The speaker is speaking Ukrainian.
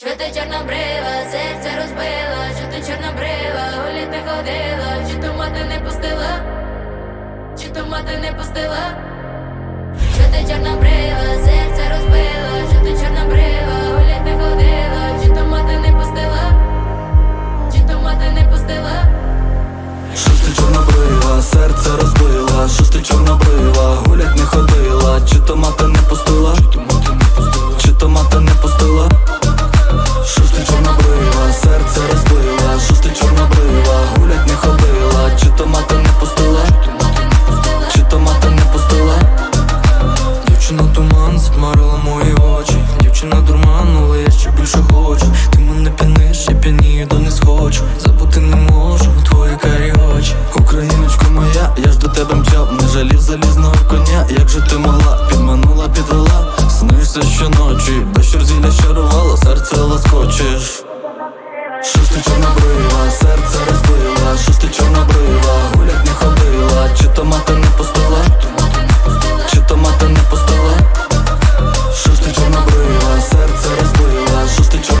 Що ти чорнобрива, серце розбила, що ти чорнобрива, гулять не ходила, чи то мати не пустила, чи то мати не пустила, що ти чорнобрива, серце розбила, що ти чорнобрива, гулять не ходила, чи то мати не пустила, чи то мати не пустила. Що ж ти чорнобрива, серце розбила, що ти чорнобрива, туман мої очі. Дівчина дурманула, я ще більше хочу. Ти мене п'яниш, я п'янію, до не схочу. Забути не можу, твої карі очі. Україночко моя, я ж до тебе мчав. Не жалів залізного коня, як же ти могла? Підманула, підвела, снишся щоночі. Без зілля щарувала, серце лоскочеш. Що ж ти чорнобрива,